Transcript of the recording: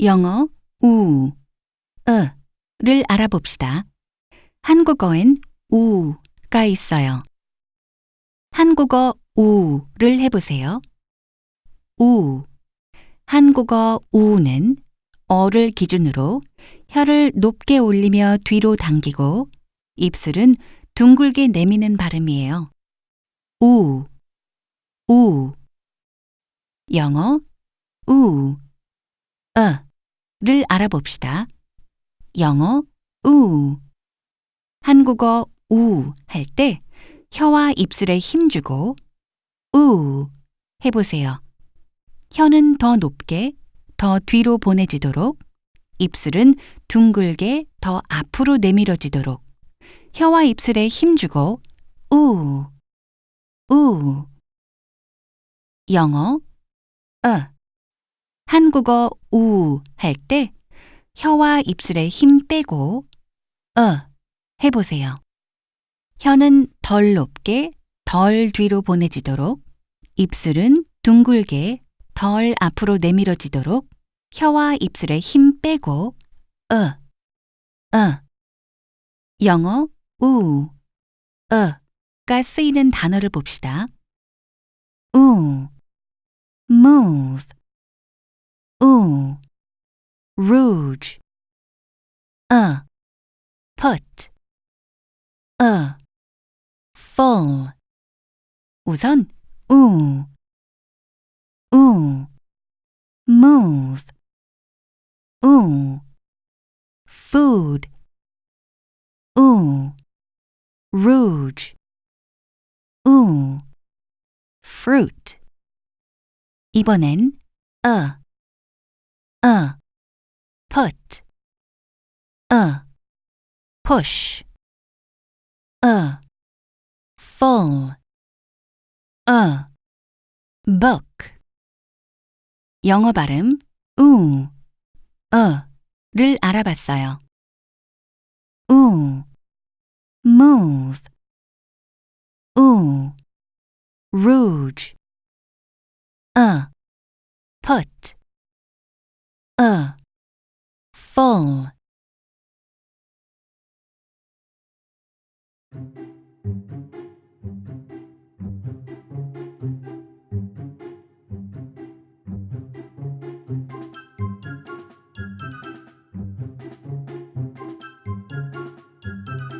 영어 우, 으를 알아봅시다. 한국어엔 우가 있어요. 한국어 우를 해보세요. 우. 한국어 우는 어를 기준으로 혀를 높게 올리며 뒤로 당기고 입술은 둥글게 내미는 발음이에요. 우, 우. 영어 우, 어 를 알아봅시다. 영어 우. 한국어 우 할 때 혀와 입술에 힘주고 우 해보세요. 혀는 더 높게, 더 뒤로 보내지도록, 입술은 둥글게 더 앞으로 내밀어지도록 혀와 입술에 힘주고 우, 우. 영어 어. 한국어 우 할 때 혀와 입술에 힘 빼고 어 해보세요. 혀는 덜 높게, 덜 뒤로 보내지도록, 입술은 둥글게, 덜 앞으로 내밀어지도록 혀와 입술에 힘 빼고 어, 어. 영어 우, 어가 쓰이는 단어를 봅시다. 우, move, 우, rouge, 어, put, 어, full. 우선 우, 우, move, 우, food, 우, rouge, 우, fruit. 이번엔 어, 어, put, 어, push, 어, full, 어, book. 영어 발음 우, 어를 알아봤어요. 우, move, 우, rouge, 어, put, 어, full.